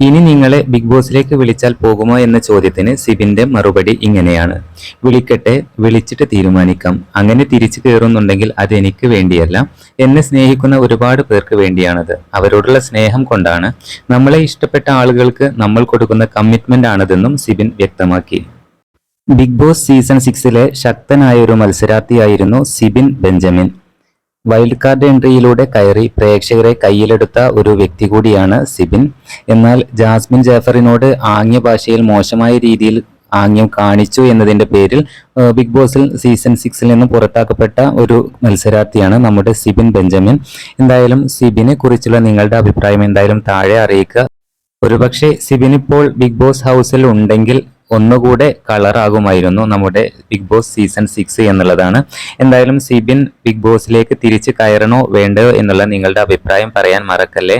ഇനി നിങ്ങളെ ബിഗ് ബോസിലേക്ക് വിളിച്ചാൽ പോകുമോ എന്ന ചോദ്യത്തിന് സിബിന്റെ മറുപടി ഇങ്ങനെയാണ്. വിളിക്കട്ടെ വിളിച്ചിട്ട് തീരുമാനിക്കാം. അങ്ങനെ തിരിച്ചു കയറുന്നുണ്ടെങ്കിൽ അത് എനിക്ക് വേണ്ടിയല്ല. എന്നെ സ്നേഹിക്കുന്ന ഒരുപാട് പേർക്ക് വേണ്ടിയാണത്. അവരോടുള്ള സ്നേഹം കൊണ്ടാണ്. നമ്മളെ ഇഷ്ടപ്പെട്ട ആളുകൾക്ക് നമ്മൾ കൊടുക്കുന്ന കമ്മിറ്റ്മെന്റ് ആണതെന്നും സിബിൻ വ്യക്തമാക്കി. ബിഗ് ബോസ് സീസൺ സിക്സിലെ ശക്തനായ ഒരു മത്സരാർത്ഥിയായിരുന്നു സിബിൻ ബെഞ്ചമിൻ. വൈൽഡ് കാർഡ് എൻട്രിയിലൂടെ കയറി പ്രേക്ഷകരെ കയ്യിലെടുത്ത ഒരു വ്യക്തി കൂടിയാണ് സിബിൻ. എന്നാൽ ജാസ്മിൻ ജാഫറിനോട് ആംഗ്യ ഭാഷയിൽ മോശമായ രീതിയിൽ ആംഗ്യം കാണിച്ചു എന്നതിന്റെ പേരിൽ ബിഗ് ബോസിൽ സീസൺ സിക്സിൽ നിന്ന് പുറത്താക്കപ്പെട്ട ഒരു മത്സരാർത്ഥിയാണ് നമ്മുടെ സിബിൻ ബെഞ്ചമിൻ. എന്തായാലും സിബിനെ കുറിച്ചുള്ള നിങ്ങളുടെ അഭിപ്രായം എന്തായാലും താഴെ അറിയിക്കുക. ഒരുപക്ഷെ സിബിൻ ഇപ്പോൾ ബിഗ് ബോസ് ഹൗസിൽ ഉണ്ടെങ്കിൽ ഒന്നുകൂടെ കളറാകുമായിരുന്നു നമ്മുടെ ബിഗ് ബോസ് സീസൺ സിക്സ് എന്നുള്ളതാണ്. എന്തായാലും സിബിൻ ബിഗ് ബോസിലേക്ക് തിരിച്ച് കയറണോ വേണ്ടയോ എന്നുള്ള നിങ്ങളുടെ അഭിപ്രായം പറയാൻ മറക്കല്ലേ?